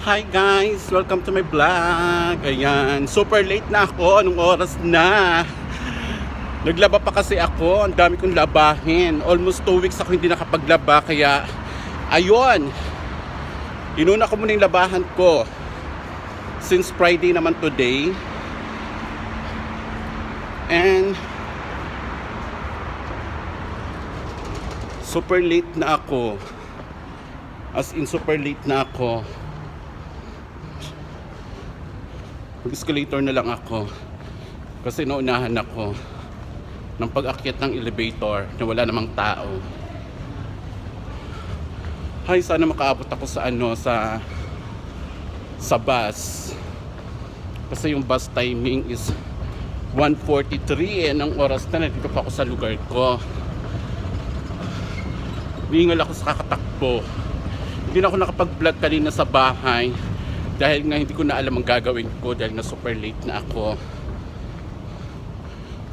Hi guys! Welcome to my vlog! Ayan, super late na ako. Anong oras na? Naglaba pa kasi ako. Ang dami kong labahin. Almost 2 weeks ako hindi nakapaglaba. Kaya, ayun. Inuna ko muna yung labahan ko. Since Friday naman today. And, super late na ako. As in, super late na ako. Mag-escalator na lang ako. Kasi naunahan ako ng pag-akyat ng elevator na wala namang tao. Hay, sana makaabot ako sa ano, sa sa bus. Kasi yung bus timing is 1.43 eh, ng oras na nandito pa ako sa lugar ko. Ningal ako sa kakatakbo. Hindi na ako nakapag-vlog kanina sa bahay dahil nga hindi ko na alam ang gagawin ko dahil na super late na ako.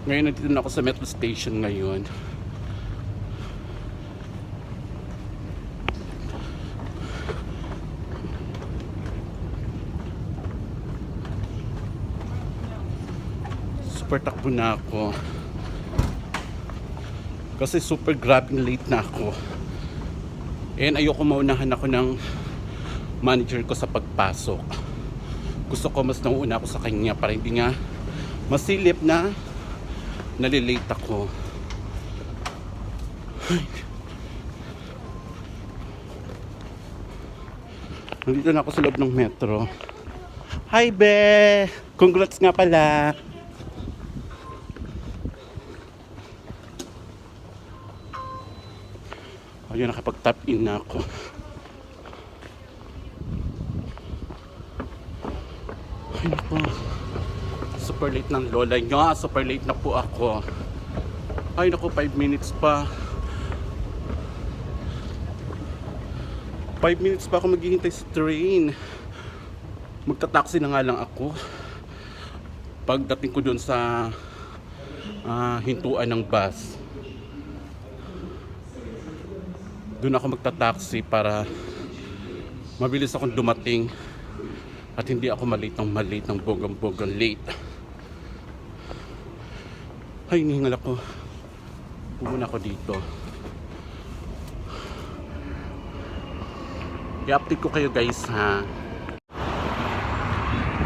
Ngayon nandito na ako sa metro station ngayon. Super takbo na ako. Kasi super grabbing late na ako. And ayoko maunahan ako ng manager ko sa pagpasok. Gusto ko mas nauuna ako sa kanya para hindi nga masilip na nalilate ako. Nandito na ako sa loob ng metro. Hi, Be! Congrats nga pala! Ayun, nakapag-tap in na ako. Naku. Super late ng lola niya. Super late na po ako. Ay, naku, 5 minutes pa. 5 minutes pa ako maghihintay sa train. Magta-taxi na nga lang ako. Pagdating ko dun sa ah, hintuan ng bus. Doon ako magta-taxi para mabilis akong dumating at hindi ako malate ng malate ng bogang-bogang late. Ay, hinihingal ako. Pumuna ako dito. I-update ko kayo guys ha.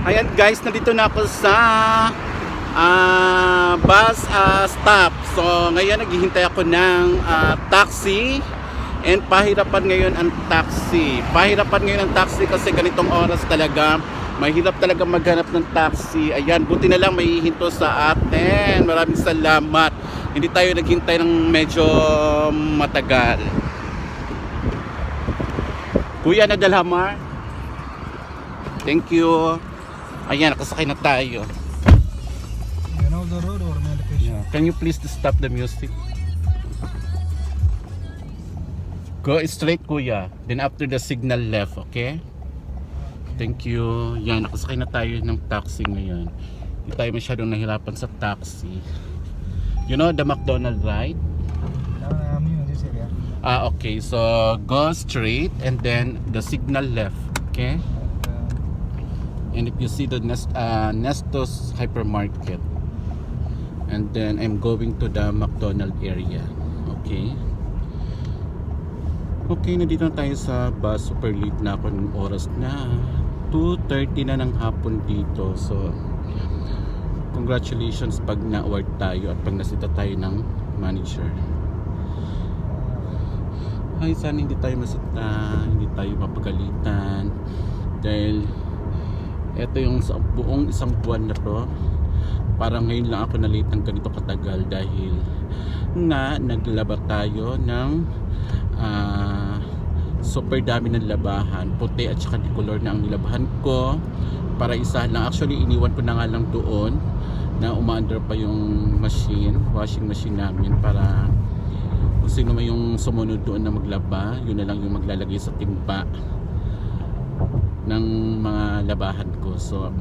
Ayan guys, nandito na ako sa ah, bus ah, stop. So ngayon naghihintay ako ng ah, taxi and pahirapan ngayon ang taxi. Pahirapan ngayon ang taxi kasi ganitong oras talaga mahirap talaga maghanap ng taxi. Ayan, buti na lang may hinto sa atin. Maraming salamat. Hindi tayo naghintay ng medyo matagal. Kuya Nadalhamar. Thank you. Ayan, nakasakay na tayo. You know the road or my location? Yeah. Can you please stop the music? Go straight kuya. Then after the signal left, okay? Thank you. Yan, nakasakay na tayo ng taxi ngayon. Hindi tayo masyadong nahirapan sa taxi. You know the McDonald right? Ah, okay. So, go straight and then the signal left, okay? And if you see the Nest, uh, Nestos hypermarket and then I'm going to the McDonald area okay okay nandito na tayo sa bus. Super late na ako ng oras na? 2.30 na ng hapon dito. So congratulations pag na-award tayo at pag nasita tayo ng manager. Ay sana hindi tayo masita hindi tayo mapagalitan. Dahil ito yung sa buong isang buwan na to parang ngayon lang ako na late ng ganito katagal dahil nga naglaba tayo ng ah, super dami ng labahan. Puti at saka color na ang nilabahan ko. Para isa lang actually iniwan ko na nga lang doon na umaandar pa yung machine washing machine namin para kung sino man yung sumunod doon na maglaba yun na lang yung maglalagay sa timba ng mga labahan ko. So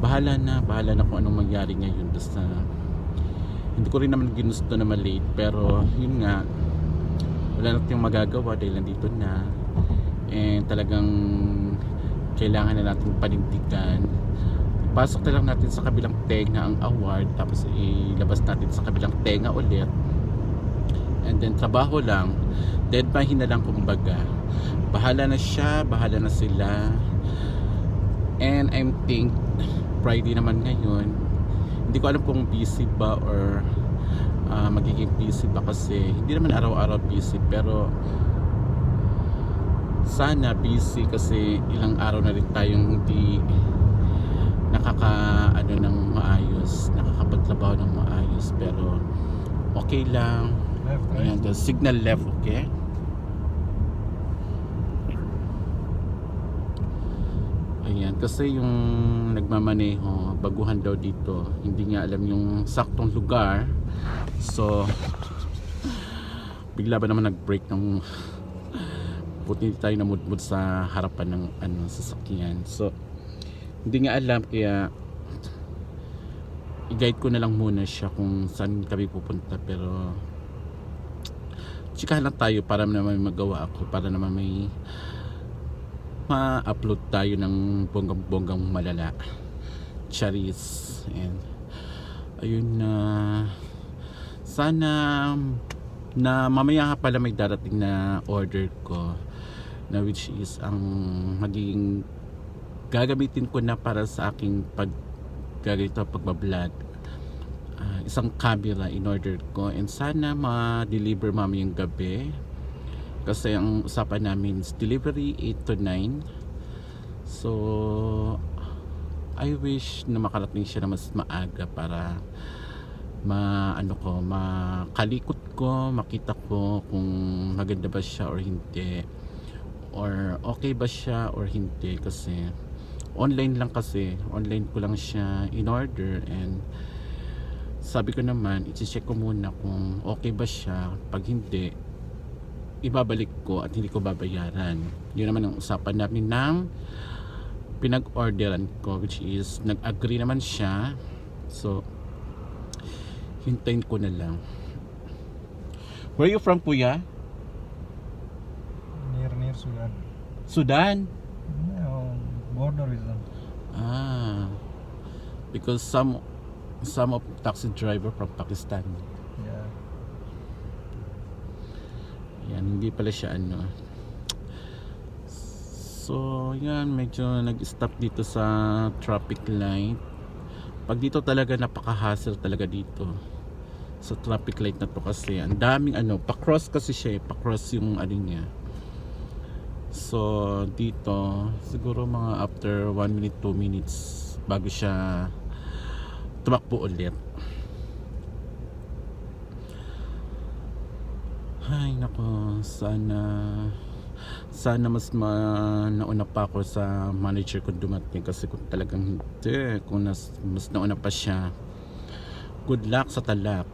bahala na bahala na kung anong mangyari ngayon. Basta hindi ko rin naman ginusto na malate pero yun nga wala na tayong magagawa dahil nandito na. And talagang kailangan na natin panindigan. Pasok na lang natin sa kabilang tenga ang award tapos ilabas natin sa kabilang tenga ulit. And then trabaho lang. Deadline na lang kumbaga. Bahala na siya bahala na sila. And I'm think Friday naman ngayon. Hindi ko alam kung busy ba or ah, magiging busy ba kasi hindi naman araw-araw busy pero sana busy kasi ilang araw na rin tayong hindi nakaka ano ng maayos nakakapagtrabaho ng maayos pero okay lang Left, right? Ayan, the signal left, okay? Ayan, kasi yung nagmamaneho, baguhan daw dito. Hindi nga alam yung saktong lugar. So, bigla ba naman nag-break ng buti hindi tayo namudmud sa harapan ng ano, sasakyan. So, hindi nga alam kaya i-guide ko na lang muna siya kung saan kami pupunta. Pero chikahan lang tayo para naman may magawa ako para naman may ma-upload tayo ng bonggang-bonggang malala. Charis. And ayun na sana na mamaya pala may darating na order ko na which is ang magiging gagamitin ko na para sa aking pag gaganito pagbablog Ah, isang camera in order ko. And sana ma-deliver mamayang gabi. Kasi ang usapan namin is delivery 8 to 9 so I wish na makarating siya na mas maaga para ma ano ko makalikot ko makita ko kung maganda ba siya or hindi. Or okay ba siya or hindi kasi online lang kasi online ko lang siya in order and sabi ko naman i-check ko muna kung okay ba siya. Pag hindi ibabalik ko at hindi ko babayaran. Yun naman ang usapan namin ng pinag-orderan ko which is nag-agree naman siya. So hintayin ko na lang where you from kuya? Near, near Sudan. Sudan? No, border is on. ah because some some of taxi driver from Pakistan Yeah. Yan, hindi pala siya ano. So, yan, medyo nag-stop dito sa traffic light. Pag dito talaga napaka-hassle talaga dito. Sa traffic light na to kasi ang daming ano, pa-cross kasi siya, eh, pa-cross yung ano niya. So, dito siguro mga after 1 minute, 2 minutes bago siya tumakbo ulit. Ay nako, sana sana mas ma nauna pa ako sa manager ko dumating kasi kung talagang hindi, kung nas, mas nauna pa siya. Good luck sa talak.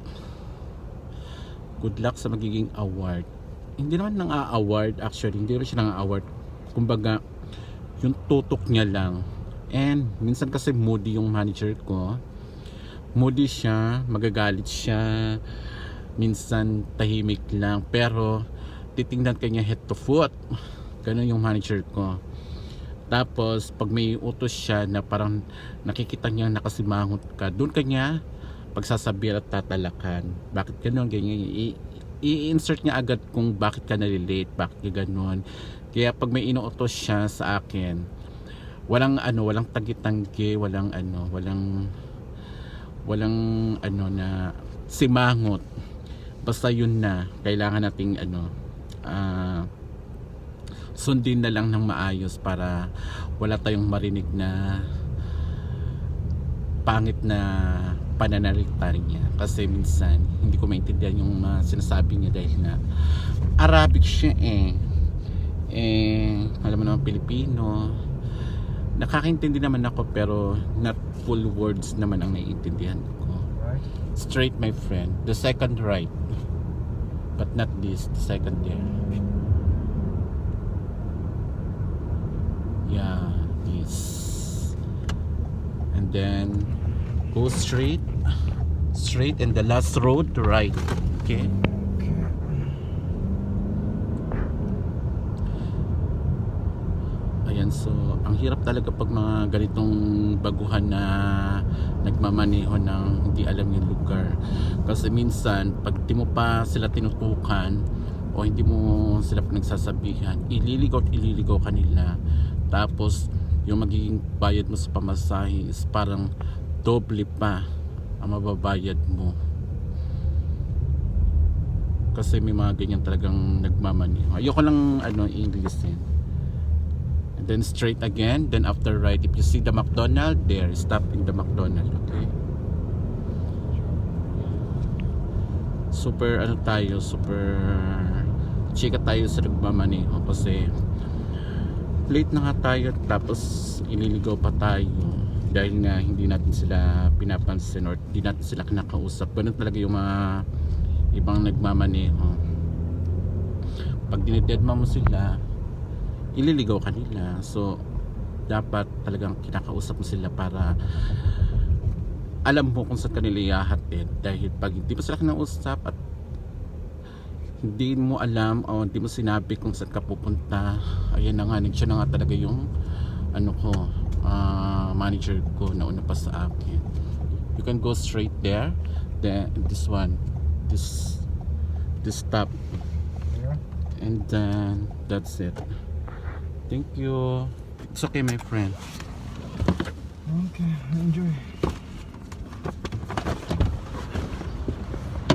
Good luck sa magiging award. Hindi naman nang award actually, hindi rin siya nang award. Kumbaga, yung tutok niya lang. And minsan kasi moody yung manager ko. Moody siya, magagalit siya minsan tahimik lang pero titingnan kanya head to foot ganun yung manager ko tapos pag may utos siya na parang nakikita niya nakasimangot ka doon kanya pagsasabihan at tatalakan. Bakit ganun? Ganyan i-insert niya agad kung bakit ka nalilate bakit ka ganun. Kaya pag may inuutos siya sa akin walang ano walang tagi-tanggi walang ano walang walang ano na simangot. Basta yun na kailangan nating ano ah, sundin na lang ng maayos para wala tayong marinig na pangit na pananalita niya. Kasi minsan hindi ko maintindihan yung mga sinasabi niya dahil na Arabic siya eh. Eh alam mo naman Pilipino. Nakakaintindi naman ako pero not full words naman ang naiintindihan ko. Straight my friend. The second right. But not this the second there. Yeah this. And then go straight straight and the last road right okay. Ayan, so ang hirap talaga pag mga ganitong baguhan na nagmamaneho ng hindi alam yung lugar. Kasi minsan, pag di mo pa sila tinutukan o hindi mo sila pinagsasabihan, ililigaw at ililigaw kanila. Tapos, yung magiging bayad mo sa pamasahe is parang doble pa ang mababayad mo. Kasi may mga ganyan talagang nagmamaneho. Ayoko lang ano, English eh. And then straight again. Then after right, if you see the McDonald, there, stop in the McDonald, okay? Super ano tayo, super chika tayo sa nagmamaneho kasi late na nga tayo tapos ililigaw pa tayo dahil nga hindi natin sila pinapansin or hindi natin sila kinakausap. Ganun talaga yung mga ibang nagmamaneho. Pag dinidedma mo sila, ililigaw ka nila. So, dapat talagang kinakausap mo sila para alam mo kung saan kanila ihahatid dahil pag hindi mo sila kinausap at hindi mo alam o hindi mo sinabi kung saan ka pupunta ayan na nga siya na nga talaga yung ano ko ah, manager ko na una pa sa akin. You can go straight there. Then this one. This this stop and then that's it. Thank you. It's okay my friend. Okay, enjoy.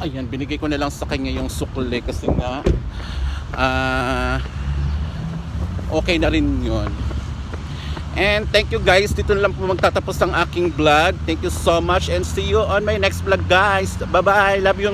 ayan binigay ko na lang sa kanya yung sukle kasi nga ah okay na rin yun and thank you guys. Dito lang po magtatapos ang aking vlog. Thank you so much and see you on my next vlog guys. Bye bye love you